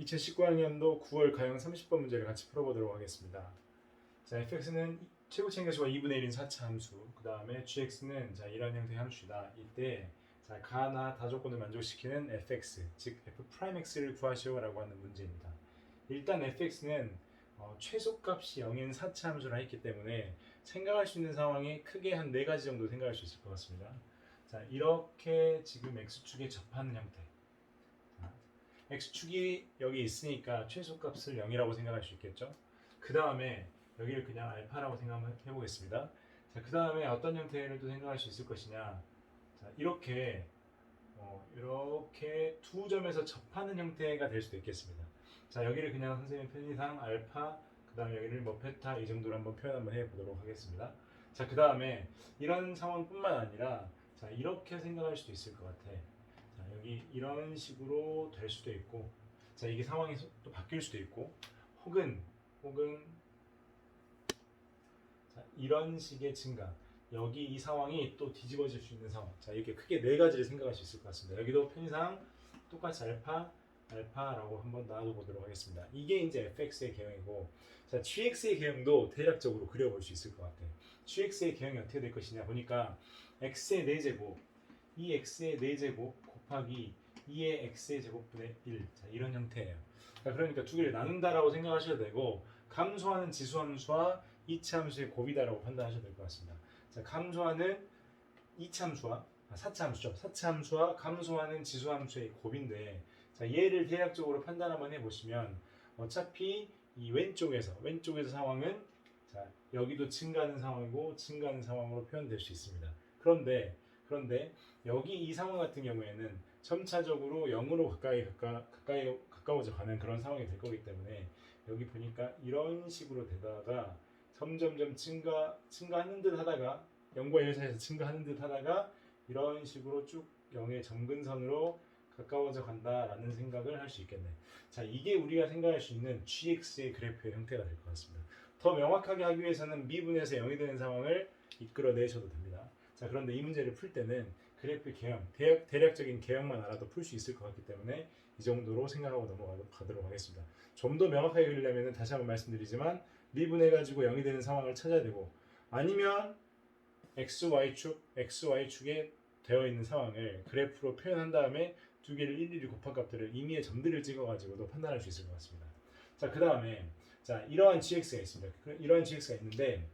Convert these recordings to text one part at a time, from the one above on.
2019학년도 9월 가형 30번 문제를 같이 풀어보도록 하겠습니다. 자, fx는 최고 챙겨수가 2분의 1인 4차 함수, 그 다음에 gx는 자 이런 형태의 함수다. 이때 자 가나 다조건을 만족시키는 fx, 즉 f'x를 구하시오라고 하는 문제입니다. 일단 fx는 어, 최소값이 0인 4차 함수라 했기 때문에 생각할 수 있는 상황이 크게 한 네 가지 정도 생각할 수 있을 것 같습니다. 자, 이렇게 지금 x축에 접하는 형태. 자, x축이 여기 있으니까 최소값을 0이라고 생각할 수 있겠죠. 그 다음에 여기를 그냥 알파라고 생각해 보겠습니다. 자, 그 다음에 어떤 형태를 또 생각할 수 있을 것이냐. 자, 이렇게 어, 이렇게 두 점에서 접하는 형태가 될 수도 있겠습니다. 자, 여기를 그냥 선생님 편의상 알파, 그 다음에 여기를 뭐 베타 이 정도로 한번 표현 한번 해 보도록 하겠습니다. 자, 그 다음에 이런 상황뿐만 아니라 자, 이렇게 생각할 수도 있을 것 같아. 자, 여기 이런 식으로 될 수도 있고, 자, 이게 상황이 또 바뀔 수도 있고, 혹은 혹은 자, 이런 식의 증가. 여기 이 상황이 또 뒤집어질 수 있는 상황. 자, 이렇게 크게 네 가지를 생각할 수 있을 것 같습니다. 여기도 편의상 똑같이 알파, 알파라고 한번 나눠 보도록 하겠습니다. 이게 이제 fx의 개형이고, 자, gx의 개형도 대략적으로 그려볼 수 있을 것 같아요. gx의 개형이 어떻게 될 것이냐 보니까 x의 4제곱, 이 x의 4제곱 곱하기 2의 x의 제곱분의 1. 자, 이런 형태예요. 자, 그러니까 두 개를 나눈다라고 생각하셔도 되고, 감소하는 지수함수와 이차함수의 곱이다라고 판단하셔도 될 것 같습니다. 자, 감소하는 이차함수와 아, 사차함수죠. 사차함수와 감소하는 지수함수의 곱인데, 자, 얘를 대략적으로 판단 한번 해보시면, 어차피 이 왼쪽에서 왼쪽에서 상황은 자, 여기도 증가하는 상황이고 증가하는 상황으로 표현될 수 있습니다. 그런데 그런데 여기 이 상황 같은 경우에는 점차적으로 0으로 가까이 가까, 가까이 가까워져 가는 그런 상황이 될 거기 때문에 여기 보니까 이런 식으로 되다가 점점점 증가 증가하는 듯 하다가 0과 1 사이에서 증가하는 듯 하다가 이런 식으로 쭉 0의 점근선으로 가까워져 간다라는 생각을 할 수 있겠네. 자, 이게 우리가 생각할 수 있는 GX의 그래프의 형태가 될 것 같습니다. 더 명확하게 하기 위해서는 미분에서 0이 되는 상황을 이끌어내셔도 됩니다. 자, 그런데 이 문제를 풀 때는 그래프 개형, 대략, 대략적인 개형만 알아도 풀 수 있을 것 같기 때문에 이 정도로 생각하고 넘어가도록 하겠습니다. 좀 더 명확하게 그리려면 다시 한번 말씀드리지만 미분해 가지고 0이 되는 상황을 찾아야 되고 아니면 XY축, XY축에 되어 있는 상황을 그래프로 표현한 다음에 두 개를 일일이 곱한 값들을 임의의 점들을 찍어 가지고도 판단할 수 있을 것 같습니다. 자, 그 다음에 자 이러한 gx가 있습니다. 그- 이러한 gx가 있는데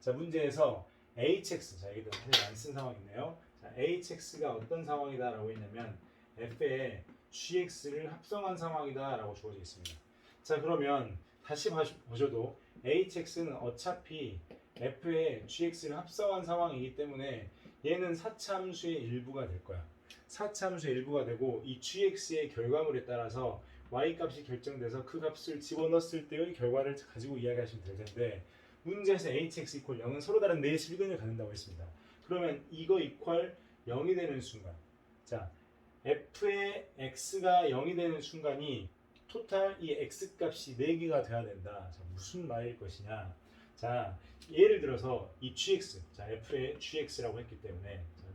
자 문제에서 hx 자 여기도 사실 안 쓴 상황이네요. 자 hx가 어떤 상황이다라고 했냐면 f의 gx를 합성한 상황이다라고 주어져 있습니다. 자 그러면 다시 봐- 보셔도 hx는 어차피 f의 gx를 합성한 상황이기 때문에 얘는 사차함수의 일부가 될 거야. 사차함수의 일부가 되고 이 gx의 결과물에 따라서 y 값이 결정돼서 그 값을 집어넣었을 때의 결과를 가지고 이야기하시면 될 텐데 문제에서 hx 이퀄 0은 서로 다른 네 실근을 갖는다고 했습니다. 그러면 이거 이퀄 0이 되는 순간 자 f의 x가 0이 되는 순간이 토탈 이 x 값이 4개가 돼야 된다. 자, 무슨 말일 것이냐 자 예를 들어서 이 gx 자 f의 gx라고 했기 때문에 자,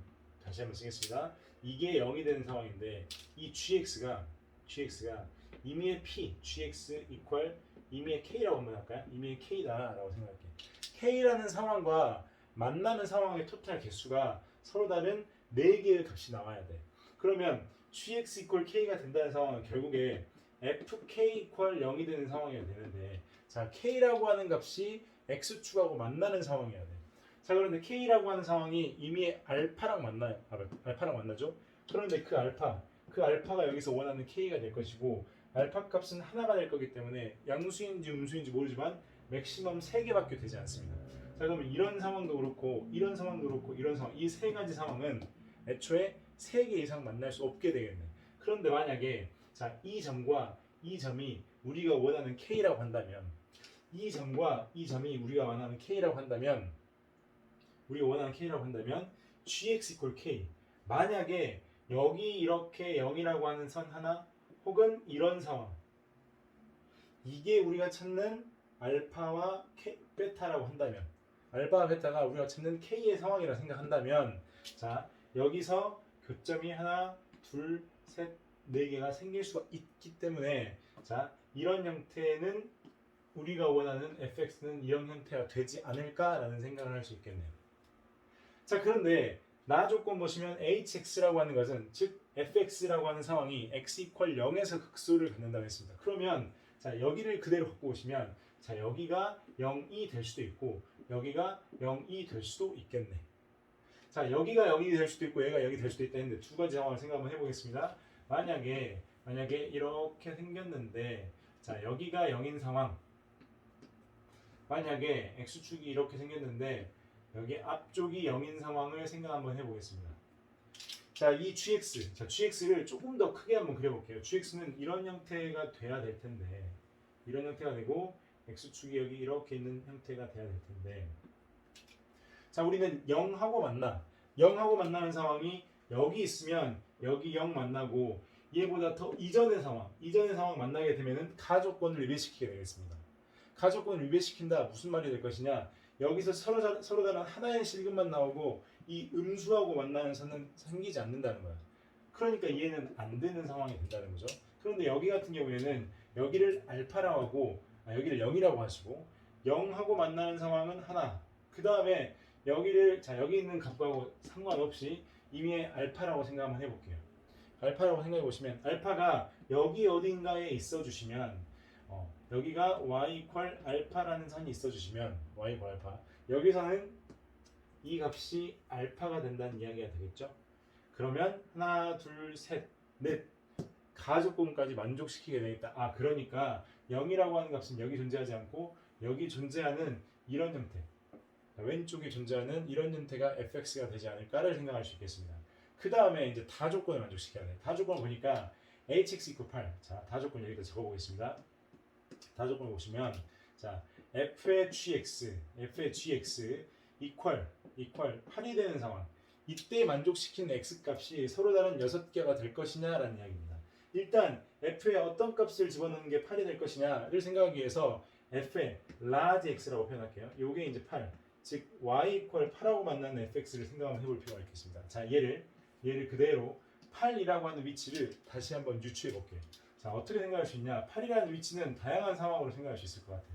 다시 한번 쓰겠습니다. 이게 0이 되는 상황인데 이 gx가 gx가 임의의 p gx 이퀄 임의의 k라고 한번 할까요? 임의의 k다라고 생각할게요. k라는 상황과 만나는 상황의 토탈 개수가 서로 다른 4개의 값이 나와야 돼. 그러면 gx 이퀄 k가 된다는 상황은 결국에 fk 이퀄 0이 되는 상황이 되는데 자 k라고 하는 값이 x축하고 만나는 상황이어야 돼. 자 그런데 k라고 하는 상황이 이미 알파랑 만나요. 아, 알파랑 만나죠. 그런데 그 알파 그 알파가 여기서 원하는 k가 될 것이고 알파 값은 하나가 될 거기 때문에 양수인지 음수인지 모르지만 맥시멈 3개밖에 되지 않습니다. 자 그러면 이런 상황도 그렇고 이런 상황도 그렇고 이런 상황 이 세 가지 상황은 애초에 3개 이상 만날 수 없게 되겠네. 그런데 만약에 자 이 점과 이 점이 우리가 원하는 k라고 한다면 이 점과 이 점이 우리가 원하는 k라고 한다면 우리가 원하는 k라고 한다면 gx 이퀄 k 만약에 여기 이렇게 0이라고 하는 선 하나 혹은 이런 상황 이게 우리가 찾는 알파와 K, 베타라고 한다면 알파와 베타가 우리가 찾는 K의 상황이라 생각한다면 자 여기서 교점이 하나 둘셋넷 4개가 생길 수가 있기 때문에 자 이런 형태는 우리가 원하는 fx는 이런 형태가 되지 않을까라는 생각을 할 수 있겠네요. 자 그런데 나 조건 보시면 hx라고 하는 것은 즉 fx라고 하는 상황이 x 이퀄 0에서 극소를 갖는다고 했습니다. 그러면 자 여기를 그대로 갖고 오시면 자 여기가 0이 될 수도 있고 여기가 0이 될 수도 있겠네. 자 여기가 0이 될 수도 있고 얘가 0이 될 수도 있다 했는데 두 가지 상황을 생각 한번 해보겠습니다. 만약에 만약에 이렇게 생겼는데 자 여기가 0인 상황 만약에 x축이 이렇게 생겼는데 여기 앞쪽이 0인 상황을 생각 한번 해보겠습니다. 자, 이 gx, 자 gx를 조금 더 크게 한번 그려볼게요. gx는 이런 형태가 돼야 될 텐데, 이런 형태가 되고 x축이 여기 이렇게 있는 형태가 돼야 될 텐데, 자, 우리는 0하고 만나, 0하고 만나는 상황이 여기 있으면 여기 0 만나고 얘보다 더 이전의 상황, 이전의 상황 만나게 되면은 가조건을 위배시키게 되겠습니다. 가조건을 위배시킨다 무슨 말이 될 것이냐? 여기서 서로 다- 서로 다른 하나의 실근만 나오고 이 음수하고 만나는 선은 생기지 않는다는 거야. 그러니까 얘는 안 되는 상황이 된다는 거죠. 그런데 여기 같은 경우에는 여기를 알파라고 하고 아, 여기를 0이라고 하시고 0하고 만나는 상황은 하나. 그 다음에 여기를 자 여기 있는 값하고 상관없이 이미 알파라고 생각 한번 해볼게요. 알파라고 생각해 보시면 알파가 여기 어딘가에 있어 주시면 어, 여기가 y 이퀄 알파라는 선이 있어 주시면 y 이퀄 알파 여기서는 이 값이 알파가 된다는 이야기가 되겠죠. 그러면 하나 둘 셋 넷 가조건까지 만족시키게 되겠다. 아 그러니까 0이라고 하는 값은 여기 존재하지 않고 여기 존재하는 이런 형태 자, 왼쪽에 존재하는 이런 형태가 fx가 되지 않을까를 생각할 수 있겠습니다. 그 다음에 이제 다 조건을 만족시켜야 돼. 다 조건을 보니까 hx 이퀄 8. 자, 다 조건 여기다 적어보겠습니다. 다 조건을 보시면 자 f의 gx, f의 gx 이퀄 이퀄 8이 되는 상황. 이때 만족시키는 x 값이 서로 다른 6개가 될 것이냐라는 이야기입니다. 일단 f의 어떤 값을 집어넣는 게 8이 될 것이냐를 생각하기 위해서 f의 large x라고 표현할게요. 요게 이제 8. 즉 y 이퀄 8하고 만나는 fx를 생각 한번 해볼 필요가 있겠습니다. 자 얘를 얘를 그대로 8이라고 하는 위치를 다시 한번 유추해 볼게요. 자 어떻게 생각할 수 있냐? 8이라는 위치는 다양한 상황으로 생각할 수 있을 것 같아요.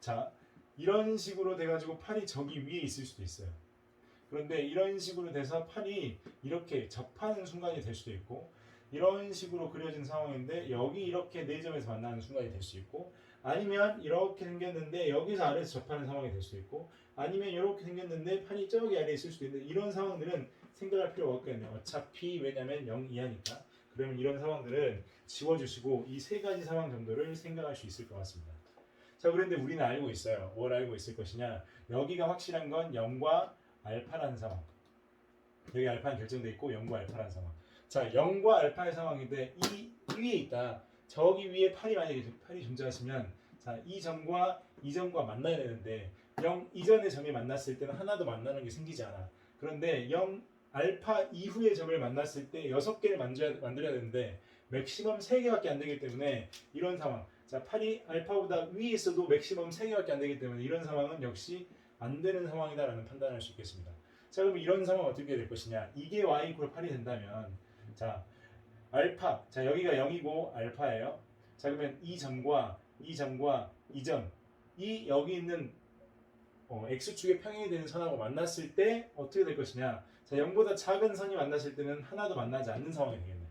자 이런 식으로 돼가지고 8이 저기 위에 있을 수도 있어요. 그런데 이런 식으로 돼서 8이 이렇게 접하는 순간이 될 수도 있고 이런 식으로 그려진 상황인데 여기 이렇게 네 점에서 만나는 순간이 될 수 있고 아니면 이렇게 생겼는데 여기서 아래에서 접하는 상황이 될 수도 있고 아니면 이렇게 생겼는데 판이 저기 아래에 있을 수도 있는데 이런 상황들은 생각할 필요가 없겠네요. 어차피 왜냐면 0 이하니까. 그러면 이런 상황들은 지워주시고 이 세 가지 상황 정도를 생각할 수 있을 것 같습니다. 자 그런데 우리는 알고 있어요. 뭘 알고 있을 것이냐? 여기가 확실한 건 0과 알파라는 상황. 여기 알파는 결정돼 있고 0과 알파라는 상황. 자 0과 알파의 상황인데 이 위에 있다. 저기 위에 8이 만약에 8이 존재하시면 자 이 점과 이 점과 만나야 되는데 0 이전의 점이 만났을 때는 하나도 만나는 게 생기지 않아. 그런데 0 알파 이후의 점을 만났을 때 6개를 만들어야, 만들어야 되는데 맥시멈 3개밖에 안 되기 때문에 이런 상황. 자, 8이 알파보다 위에 있어도 맥시멈 3개밖에 안 되기 때문에 이런 상황은 역시 안 되는 상황이다라는 판단을 할수 있겠습니다. 자, 그럼 이런 상황 어떻게 될 것이냐? 이게 y 이퀄 8이 된다면 자, 알파. 자, 여기가 0이고 알파예요. 자, 그러면 이 점과 이 점과 이 점, 이 여기 있는 어, x축의 평행이 되는 선하고 만났을 때 어떻게 될 것이냐? 자, 0보다 작은 선이 만났을 때는 하나도 만나지 않는 상황이 되겠네.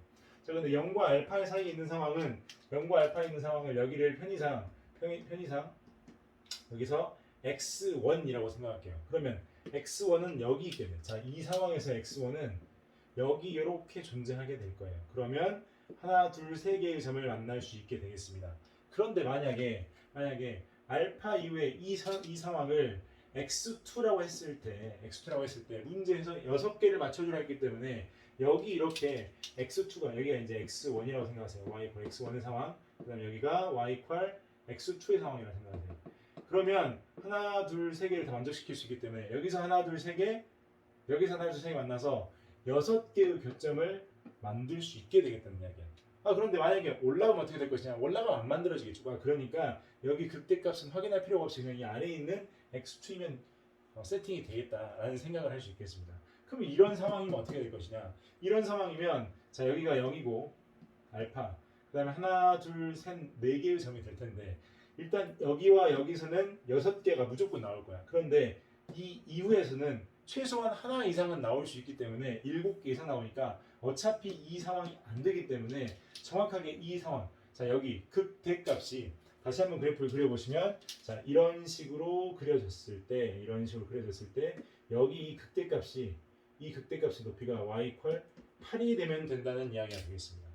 자, 근데 0과 알파 사이에 있는 상황은 0과 알파에 있는 상황을 여기를 편의상 편의, 편의상 여기서 x1이라고 생각할게요. 그러면 x1은 여기 돼. 자, 이 상황에서 x1은 여기 이렇게 존재하게 될 거예요. 그러면 하나, 둘, 세 개의 점을 만날 수 있게 되겠습니다. 그런데 만약에 만약에 알파 이후에 이, 사, 이 상황을 x2라고 했을 때 x2라고 했을 때 문제에서 여섯 개를 맞춰주라 했기 때문에 여기 이렇게 x2가 여기가 이제 x1이라고 생각하세요. y 이퀄 x1의 상황. 그다음 여기가 y 이퀄 x2의 상황이라고 생각하세요. 그러면 하나, 둘, 세 개를 다 만족시킬 수 있기 때문에 여기서 하나, 둘, 세 개, 여기서 하나, 둘, 세 개 만나서 여섯 개의 교점을 만들 수 있게 되겠다는 이야기야. 아 그런데 만약에 올라가면 어떻게 될 것이냐? 올라가면 안 만들어지겠죠. 아, 그러니까 여기 극대값은 확인할 필요가 없이 그냥 이 안에 있는 x2면 어, 세팅이 되겠다라는 생각을 할 수 있겠습니다. 그럼 이런 상황이면 어떻게 될 것이냐? 이런 상황이면 자 여기가 0이고 알파. 그 다음에 하나, 둘, 셋, 네 개의 점이 될 텐데 일단 여기와 여기서는 여섯 개가 무조건 나올 거야. 그런데 이 이후에서는 최소한 하나 이상은 나올 수 있기 때문에 일곱 개 이상 나오니까 어차피 이 상황이 안 되기 때문에 정확하게 이 상황. 자 여기 극대값이 다시 한번 그래프를 그려보시면 자 이런 식으로 그려졌을 때 이런 식으로 그려졌을 때 여기 이 극대값이 이 극대값의 높이가 y 이퀄 8이 되면 된다는 이야기가 되겠습니다.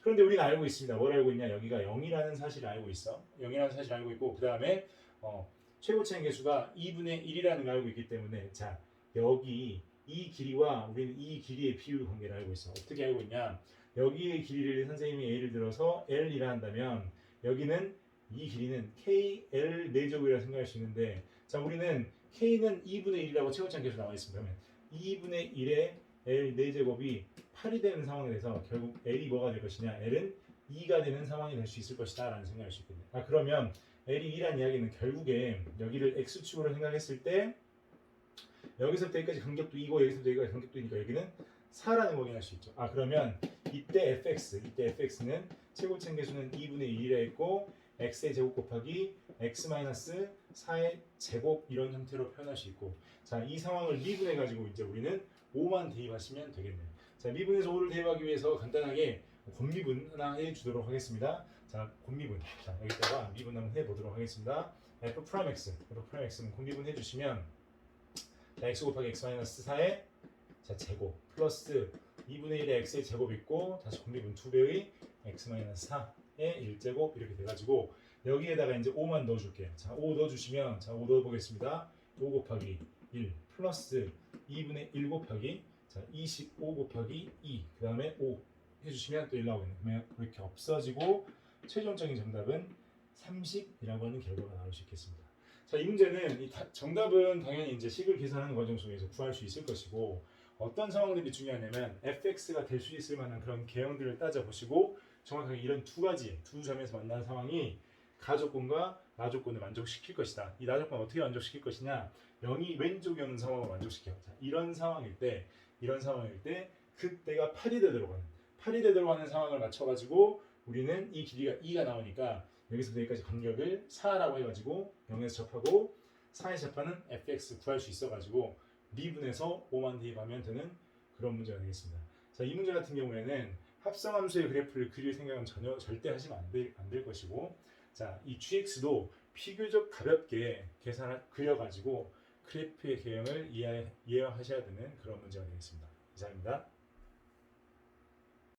그런데 우리는 알고 있습니다. 뭘 알고 있냐? 여기가 0이라는 사실을 알고 있어. 0이라는 사실을 알고 있고 그 다음에 어, 최고차의 개수가 2분의 1이라는 걸 알고 있기 때문에 자 여기 이 길이와 우리는 이 길이의 비율 관계를 알고 있어. 어떻게 알고 있냐? 여기의 길이를 선생님이 예를 들어서 L이라 한다면 여기는 이 길이는 KL 4제곱이라고 생각할 수 있는데 자 우리는 K는 2분의 1이라고 최고차의 개수 나와 있습니다. 그러면 2분의 1의 L 4제곱이 8이 되는 상황에 대해서 결국 L이 뭐가 될 것이냐? L은 2가 되는 상황이 될 수 있을 것이다 라는 생각을 할수 있겠네요. 아 그러면 L이 2란 이야기는 결국에 여기를 X축으로 생각했을 때 여기서부터 여기까지 간격도 2고 여기서부터 여기까지 간격도 2니까 여기는 4라는 거긴 할수 있죠. 아 그러면 이때 fx, 이때 fx는 최고층 계수는 2분의 1이라 했고 x의 제곱 곱하기 x 마이너스 4의 제곱 이런 형태로 표현할 수 있고 자 이 상황을 미분해 가지고 이제 우리는 5만 대입하시면 되겠네요. 자 미분에서 5를 대입하기 위해서 간단하게 곤미분 하나 해주도록 하겠습니다. 자 곤미분 자 여기다가 미분 한번 해보도록 하겠습니다. f 프라임 x, f 프라임 x는 곤미분 해주시면 자 x 곱하기 x 마이너스 4의 자 제곱 플러스 2분의 1의 x의 제곱 있고 다시 곤미분 2배의 x 마이너스 4의 1제곱 이렇게 돼가지고 여기에다가 이제 5만 넣어줄게요. 자, 5 넣어주시면 자, 5 넣어보겠습니다. 5 곱하기 1 플러스 2분의 1 곱하기 자, 25 곱하기 2 그 다음에 5 해주시면 또 1 나오겠네요. 그러면 이렇게 없어지고 최종적인 정답은 30이라고 하는 결과가 나올 수 있겠습니다. 자, 이 문제는 이 다- 정답은 당연히 이제 식을 계산하는 과정 속에서 구할 수 있을 것이고 어떤 상황들이 중요하냐면 fx가 될 수 있을 만한 그런 개형들을 따져보시고 정확하게 이런 두 가지 두 점에서 만난 상황이 가조건과 나조건을 만족시킬 것이다. 이 나조건 어떻게 만족시킬 것이냐? 0이 왼쪽에 오는 상황을 만족시켜. 자, 이런 상황일 때 이런 상황일 때 그때가 8이 되도록 하는 8이 되도록 하는 상황을 맞춰가지고 우리는 이 길이가 2가 나오니까 여기서부터 여기까지 간격을 4라고 해가지고 0에서 접하고 4에 접하는 fx 구할 수 있어가지고 미분해서 5만 대입하면 되는 그런 문제가 되겠습니다. 자, 이 문제 같은 경우에는 합성함수의 그래프를 그릴 생각은 전혀 절대 하시면 안 될 안 될 것이고, 자, 이 gx도 비교적 가볍게 계산을 그려가지고 그래프의 개형을 이해, 이해하셔야 되는 그런 문제가 되겠습니다. 이상입니다.